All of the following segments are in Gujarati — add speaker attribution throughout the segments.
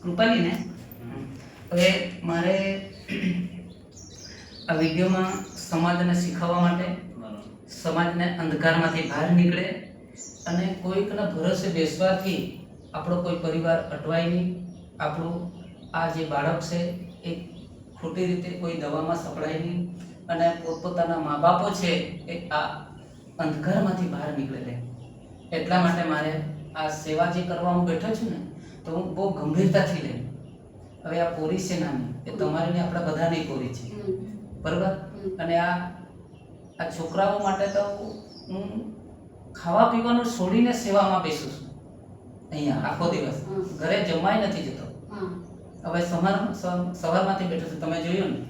Speaker 1: કૃપાલી ને હવે મારે આ વિડીયોમાં સમાજને શીખવવા માટે સમાજને અંધકારમાંથી બહાર નીકળે અને કોઈકના ભરોસે બેસવાથી આપણો કોઈ પરિવાર અટવાય નહીં. આપણું આ જે બાળક છે એ ખોટી રીતે કોઈ દવામાં સપડાય નહીં અને પોતપોતાના મા બાપો છે એ આ અંધકારમાંથી બહાર નીકળે એટલા માટે મારે આ સેવા જે કરવા હું બેઠો છું ને તો હું બહુ ગંભીરતાથી લઈ હવે આ પોરી છે નાની એ તમારે ને આપણા બધાની પોરી છે. બરોબર? અને આ આ છોકરાઓ માટે તો હું ખાવા પીવાનું છોડીને સેવામાં બેસું છું. અહીંયા આખો દિવસ. ઘરે જમાય નથી જતો. હવે સવાર સવારમાંથી બેઠો છું. તમે જોયું ને?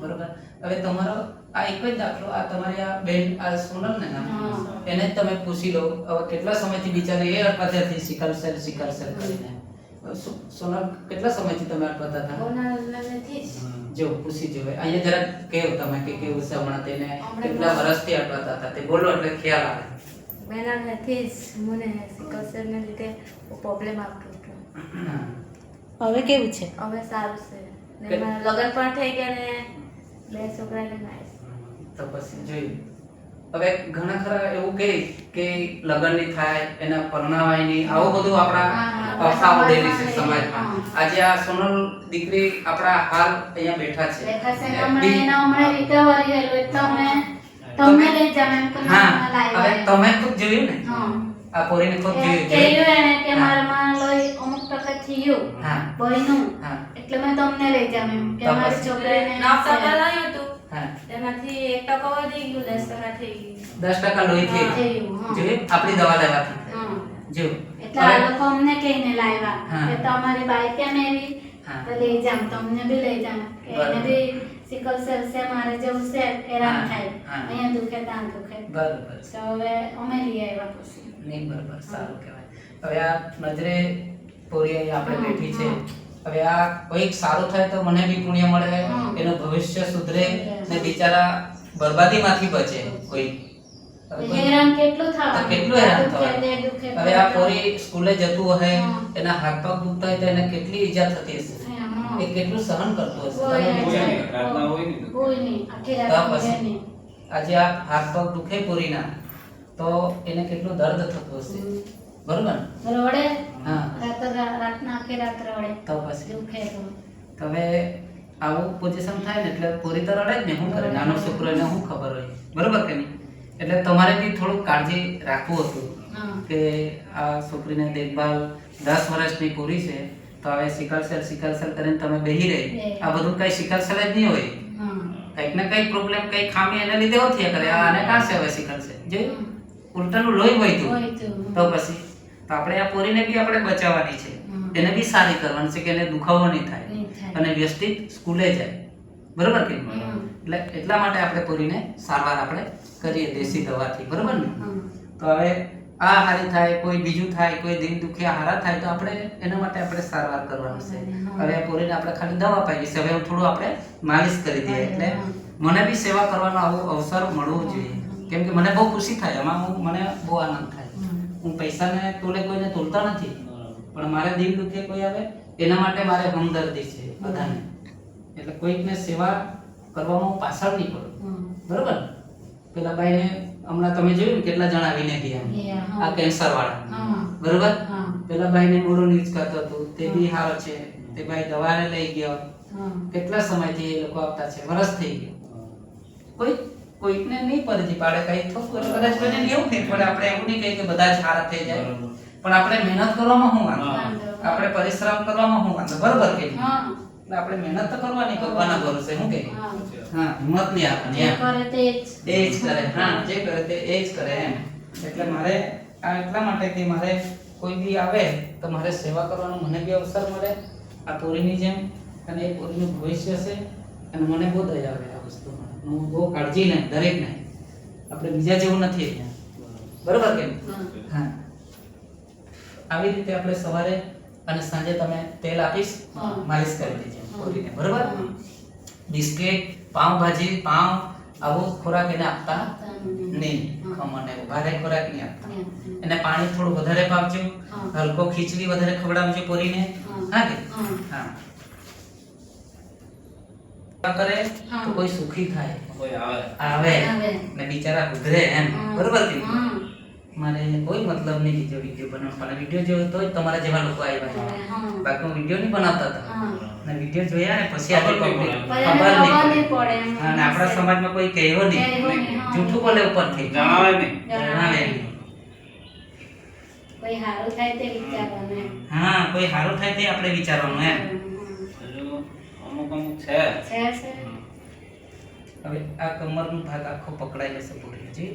Speaker 1: બરોબર? હવે તમારો આ એક જ દાખલો આ તમારી આ બેન આ સોનલ ને નામ. એને જ તમે પૂછી લો. હવે કેટલા સમયથી બિચારી એ અટવાત્યાથી સિકલ સેલ સિકલ સેલ કરીને. સોનલ કેટલા સમયથી તમે અટવાતા હતા? જો. પૂછી જો અહીંયા જરા કેવ તમે કે કેવું છે હમણાં તેને? કેટલા વર્ષથી અટવાતા હતા? તે બોલો એટલે ખ્યાલ આવે.
Speaker 2: બેનાથી જ મને સિકલ લીધે પ્રોબ્લેમ આવતો હતો.
Speaker 3: હવે કેવું છે?
Speaker 2: હવે સારું છે. ને મારા લગ્ન પણ થઈ ગયા ને બે છોકરાને નાઈસ
Speaker 1: તો પછી જોયું. હવે ઘણા ખરા એવું કહે કે લગ્ન નહીં થાય એના પરણાવાય નહીં આવું બધું આપણા
Speaker 2: હા.
Speaker 1: ઉડેલી છે
Speaker 2: સમાજમાં
Speaker 1: આજે આ સોનલ દીકરી આપણા હાલ અહીંયા બેઠા છે.
Speaker 2: બેઠા છે ને
Speaker 1: એ
Speaker 2: હમણાં
Speaker 1: બી-
Speaker 2: એના હમણાં રિકવરી ગયેલું એટલે અમે તમને લઈ જાવ એમ કરીને
Speaker 1: હા હવે તમે ખુદ જોયું ને? આ પોરીને ખુદ જોયું જોયું?
Speaker 2: એને કે મારામાં લોહી અમુક ટકા થયું
Speaker 1: હા.
Speaker 2: ભયનું એટલે મેં તમને લઈ જાવ એમ કે મારી છોકરીને
Speaker 4: નવ ટકા લાવ્યું હતું
Speaker 1: હા.
Speaker 4: તેમાંથી એક ટકા વધી ગયું દસ ટકા થઈ ગયું.
Speaker 1: દસ ટકા લોહી થઈ ગયું. આપણી દવા લેવાથી.
Speaker 2: હા.
Speaker 1: જો.
Speaker 2: એટલે આ લોકો અમને કહીને લાવ્યા કે તમારી બાઈક કેમ એવી તો લઈ જામ તમને બી લઈ જામ એને બી સિકલ સેલ છે મારે જેવું છે હેરાન થાય. અહીંયા દુખે ત્યાં દુખે.
Speaker 1: બરોબર.
Speaker 2: તો હવે અમે લઈ આવ્યા પછી.
Speaker 1: નહીં બરોબર. સારું કહેવાય. હવે આ નજરે પૂરી અહીં આપણે બેઠી છે. હવે આ કોઈક સારું થાય તો મને બી પુણ્ય મળે એનું ભવિષ્ય સુધરે. ને બિચારા બરબાદીમાંથી બચે કોઈ કોઈ-
Speaker 2: હેરાન કેટલું થવાનું
Speaker 1: કેટલું હેરાન થવાનું હવે આ પોરી સ્કૂલે જતું હોય એના હાથ પગ દુખતા હોય તો એને કેટલી ઈજા થતી હશે? એ કેટલું સહન કરતું હશે?
Speaker 2: કોઈ
Speaker 1: તમે
Speaker 2: હેરાન
Speaker 1: વિચારો.
Speaker 2: થાય.
Speaker 5: રાતના હોય ને તો.
Speaker 2: નહીં આખી રાત
Speaker 1: પછી?
Speaker 2: ઊંઘે નહીં.
Speaker 1: આજે આ હાથ પગ દુખે પોરીના તો એને કેટલું દર્દ થતું હશે? બરોબર?
Speaker 2: રડે
Speaker 1: હા.
Speaker 2: રાત રાતના આખી રાત રડે
Speaker 1: તો પછી?
Speaker 2: દુખે તો.
Speaker 1: તો હવે આવું પોઝિશન થાય ને એટલે પોરી તો રડે જ ને શું કરે? નાનો છોકરો એને શું ખબર હોય? બરોબર કે નહીં? એટલે તમારે બી થોડુંક કાળજી રાખવું હતું કે આ છોકરીને દેખભાલ દસ વર્ષની પૂરી છે તો હવે સિકલ સેલ સિકલ સેલ કરીને તમે બેહી રહી. આ બધું કઈ સિકલ સેલ જ નહીં હોય. કંઈક ને કંઈક પ્રોબ્લેમ કંઈક ખામી એને લીધે હોતી કરે. આને કાં છે હવે સિકલ સેલ જોયું ઉલટાનું લોહી વહેતું
Speaker 2: હોય તો.
Speaker 1: તો પછી તો આપણે આ પોરીને બી આપણે બચાવવાની છે. એને બી સારી કરવાની છે કે એને દુખાવો નહીં થાય.
Speaker 2: નહીં થાય.
Speaker 1: અને વ્યવસ્થિત સ્કૂલે જાય. બરોબર કે એટલે એટલા માટે આપણે પૂરીને સારવાર આપણે કરીએ દેશી દવાથી બરોબર ને? તો હવે આ હારી થાય કોઈ બીજું થાય કોઈ દિન દુખિયા હારા થાય તો આપણે એના માટે આપણે સારવાર કરવાનું છે. હવે પૂરીને આપણે ખાલી દવા પાઈ છે હવે હું થોડું આપણે માલિશ કરી દઈએ. એટલે મને બી સેવા કરવાનો આવો અવસર મળવો જોઈએ. કેમ કે મને બહુ ખુશી થાય એમાં હું મને બહુ આનંદ થાય. હું પૈસાને તોલે કોઈને તોલતા નથી. પણ મારે દિલ દુખે કોઈ આવે એના માટે મારે હમદર્દી છે બધાને. એટલે કોઈકને સેવા કરવામાં પાછળ નહીં પડું બરોબર? પેલા ભાઈને હમણાં તમે જોયું કેટલા જણા આવીને ગયા? આ કેન્સર વાળા બરોબર?
Speaker 2: હા.
Speaker 1: પેલા ભાઈને મોઢું નીચ કરતો હતો. તે બી હારો છે. તે ભાઈ દવાને લઈ ગયો. કેટલા સમયથી એ લોકો આવતા છે? વરસ થઈ ગયો. કોઈ કોઈકને નહીં પરજી પાડે કઈ થોડું કદાચ કોઈને એવું ફેર પડે. આપણે એવું નહીં કહીએ કે બધા જ સારા થઈ જાય. પણ આપણે મહેનત કરવામાં શું વાંધો. આપણે પરિશ્રમ કરવામાં શું વાંધો? બરોબર કે નહીં?
Speaker 2: હા.
Speaker 1: એટલે આપણે મહેનત તો કરવાની ભગવાનના ભરોસે શું કે?
Speaker 2: હા.
Speaker 1: હિંમત નહીં આપવાની
Speaker 2: કરે તે
Speaker 1: એ જ કરે હા જે કરે તે એ જ કરે એમ. એટલે મારે આ એટલા માટે કે મારે કોઈ બી આવે તો મારે સેવા કરવાનો મને બી અવસર મળે આ પોરીની જેમ અને એ પોરીનું ભવિષ્ય છે અને મને બહુ દયા આવે આ વસ્તુમાં. હું બહુ કાળજી લઉં દરેકને આપણે બીજા જેવું નથી અહીંયા. બરોબર કે
Speaker 2: હા.
Speaker 1: હા. આવી રીતે આપણે સવારે અને સાંજે તમે તેલ આપીશ. માલિશ કરી દેજો
Speaker 2: હા.
Speaker 1: બરોબર?
Speaker 2: બિસ્કેટ
Speaker 1: બિસ્કિટ પાઉં ભાજી આવો ખોરાક એને આપતા નહીં. ખમણ એવું ભારે ખોરાક નહીં આપતા. એને પાણી થોડું વધારે પાવજો હલકો ખીચડી વધારે ખવડાવજો પોરીને.
Speaker 2: હા.
Speaker 1: હા કે?
Speaker 2: હા.
Speaker 1: કરે તો કોઈ સુખી થાય.
Speaker 5: કોઈ આવે.
Speaker 1: આવે. ને બિચારા ઉધરે એમ. બરોબર કે. મારે કોઈ મતલબ નહીં બીજો વીડિયો બનાવવાનો. પણ વીડિયો જોયો તો જ તમારા જેવા લોકો આવ્યા છે. બાકી હું વીડિયો નહીં બનાવતા હતા.
Speaker 2: અને
Speaker 1: ને વીડિયો જોયા ને પછી આજે
Speaker 5: ખબર નહીં
Speaker 2: પડે.
Speaker 1: અને આપણા સમાજમાં કોઈ કહેવો નહીં. જૂઠું બોલે ઉપરથી
Speaker 5: જણાવે નહીં.
Speaker 1: જણાવે નહીં.
Speaker 2: કોઈ સારું થાય તે વિચારવાનું
Speaker 1: હા કોઈ સારું થાય તે આપણે વિચારવાનું એમ.
Speaker 5: હજુ અમુક અમુક છે.
Speaker 2: છે છે.
Speaker 1: હવે આ કમરનો ભાગ આખો પકડાઈ જશે પૂરી જી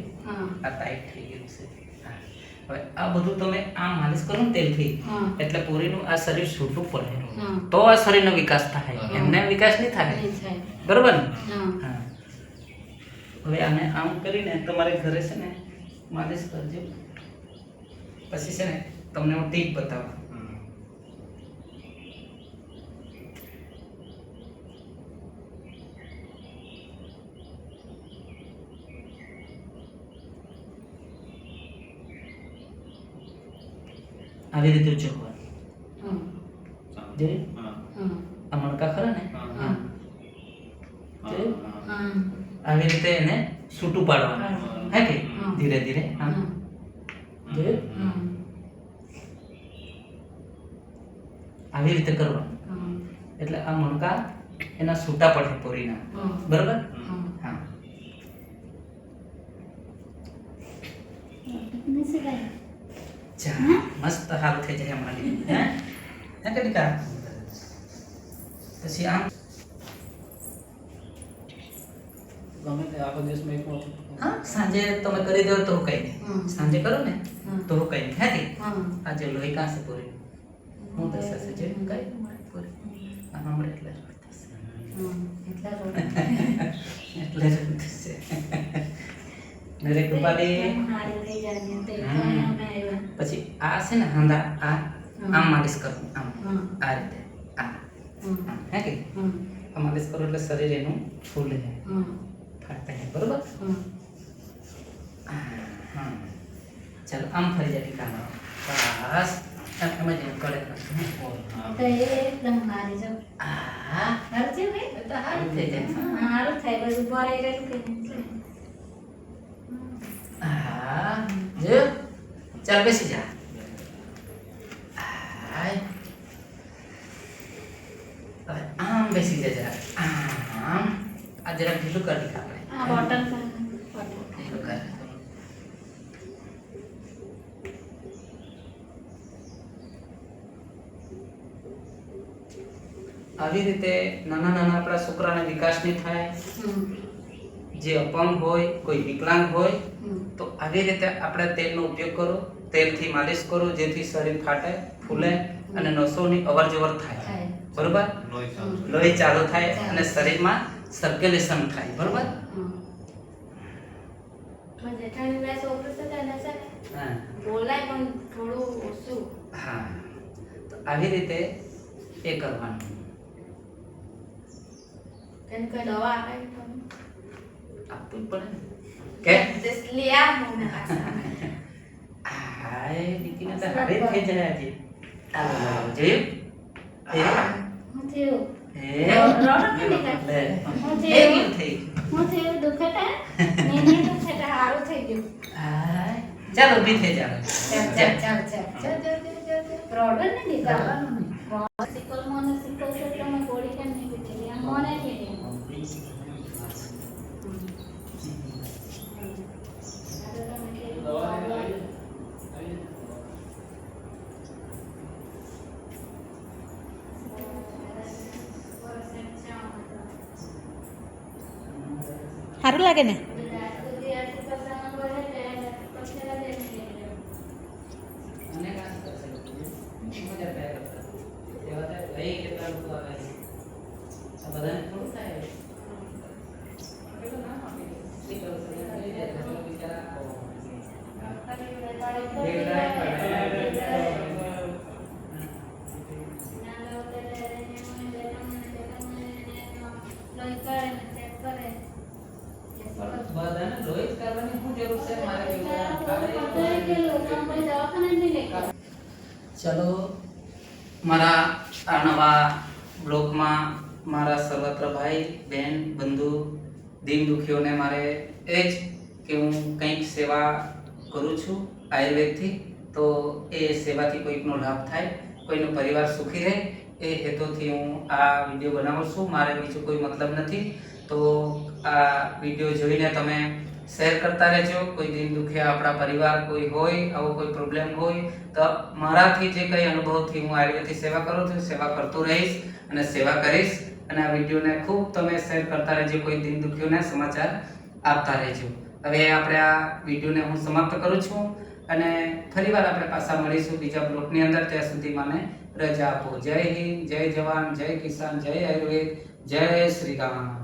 Speaker 1: આ ટાઈટ થઈ ગયું છે. હવે આ બધું તમે આમ માલિશ કરો ને તેલથી એટલે પૂરીનું આ શરીર છૂટું પડે તો આ શરીરનો વિકાસ થાય. એમને વિકાસ નહીં થાય. બરોબર ને? હવે આને આમ કરીને તમારે ઘરે છે ને માલિશ કરજો. પછી છે ને તમને હું ટીપ બતાવું. આવી રીતે ઉચકવાનું જોયું આ મણકા ખરા ને? આવી રીતે એને છૂટું પાડવાનું. હે. કે? ધીરે ધીરે આમ
Speaker 2: હા.
Speaker 1: જોયું આવી રીતે કરવાનું. એટલે આ મણકા એના છૂટા પડે પૂરીના. બરોબર
Speaker 2: હા
Speaker 1: હા ચા મસ્ત હારું થઈ જાય અમારી હે હે કનિકા પછી આમ
Speaker 5: ગમે તે આખો દિવસમાં એક વાર
Speaker 1: હા સાંજે તમે કરી દો તો કઈ નહીં
Speaker 2: હમ.
Speaker 1: સાંજે કરો ને
Speaker 2: હા.
Speaker 1: તો કઈ નહીં હે કે
Speaker 2: હા
Speaker 1: આજે લોહી કાં છે પૂરી હું દશા છે જે કઈ પૂરી આમ હમણાં એટલે જ થશે
Speaker 2: હા એટલા રોડ
Speaker 1: એટલે જ થશે પછી આ છે ને હાંધા આ આમ માલિશ કરવું આમ. આ રીતે આ.
Speaker 2: હે
Speaker 1: કે? આ માલિશ કરો એટલે શરીર એનું ફૂલે જાય ફાટતા જાય બરોબર? ચાલો આમ ફરી જાય કામ બસ. એમ જ એમ કરે
Speaker 2: તો એકદમ હારી છે.
Speaker 1: આ.
Speaker 2: હારું ભાઈ
Speaker 1: તો હારું થઈ જાય
Speaker 2: હા, હારું થાય બધું ભરાઈ રહેલું કે?
Speaker 1: આ જો. ચાલ બેસી જા આય હવે આમ બેસી જા જરા આમ આ જરા ઢીલું કરી દીધા
Speaker 2: આ
Speaker 1: આપણે
Speaker 2: બોટલ પર બોટલ.
Speaker 1: ઢીલું કરી આવી રીતે નાના નાના આપણા છોકરાને વિકાસ નહીં થાય
Speaker 2: હમ,
Speaker 1: જે અપંગ હોય કોઈ વિકલાંગ હોય તો આવી રીતે આપણે તેલનો ઉપયોગ કરો. તેલથી માલિશ કરો જેથી શરીર ફાટે ફૂલે અને નસોની અવર જવર થાય. બરોબર?
Speaker 5: લોહી ચાલુ
Speaker 1: થાય. અને શરીરમાં સર્ક્યુલેશન થાય. બરોબર? હા.
Speaker 2: બોલાય પણ થોડું ઓછું.
Speaker 1: હા. તો આવી રીતે એ કરવાનું.
Speaker 2: દવા આપે?
Speaker 1: આપવું પડે ને કે
Speaker 2: લઈ આવ મને.
Speaker 1: હાય દીકરીને તો હારે થઈ જાય આજે આ જોયું એ
Speaker 2: હું થયું?
Speaker 1: એ
Speaker 2: રડો કેમ નીકળે?
Speaker 1: લે.
Speaker 2: હું
Speaker 1: એ
Speaker 2: થયું? હું થયું? દુખે છે? નહીં, નહીં દુખે છે. હારું થઈ ગયું.
Speaker 1: હાય ચાલો ઊભી થઈ જાવ
Speaker 2: ચાલ, ચાલ, ચાલ, ચાલ. ચાલ, ચાલ, ચાલ, ચાલ, ચાલ. રડો ને દીકરા. સિકલ મને સિકલ છે એટલે મેં ગોળી કેમ નહીં પીધી? આમ મને થઈ ગયું. આ તો તમે કીધું દવા.
Speaker 3: સારું લાગે ને?
Speaker 1: ચલો, મારા આ નવા બ્લોકમાં મારા સર્વત્ર ભાઈ બહેન બંધુ, દીન દુખીઓને મારે એ જ કે હું કંઈક સેવા કરું છું આયુર્વેદથી, તો એ સેવાથી કોઈકનો લાભ થાય, કોઈનો પરિવાર સુખી રહે, એ હેતુથી હું આ વીડિયો બનાવું છું. મારે બીજું કોઈ મતલબ નથી. તો આ વીડિયો જોઈને તમે શેર કરતા રહેજો. કોઈ દિન દુખે, આપણા પરિવાર કોઈ હોય, આવો કોઈ પ્રોબ્લેમ હોય, તો મારાથી જે કંઈ અનુભવથી હું આયુર્વેદથી સેવા કરું છું, સેવા કરતો રહીશ અને સેવા કરીશ. અને આ વિડીયોને ખૂબ તમે શેર કરતા રહેજો. કોઈ દિન દુખ્યોને સમાચાર આપતા રહેજો. હવે આપણે આ વિડીયોને હું સમાપ્ત કરું છું અને ફરીવાર આપણે પાછા મળીશું બીજા બ્લોકની અંદર. ત્યાં સુધી મને રજા આપો. જય હિન્દ, જય જવાન, જય કિસાન, જય આયુર્વેદ, જય શ્રી રામ.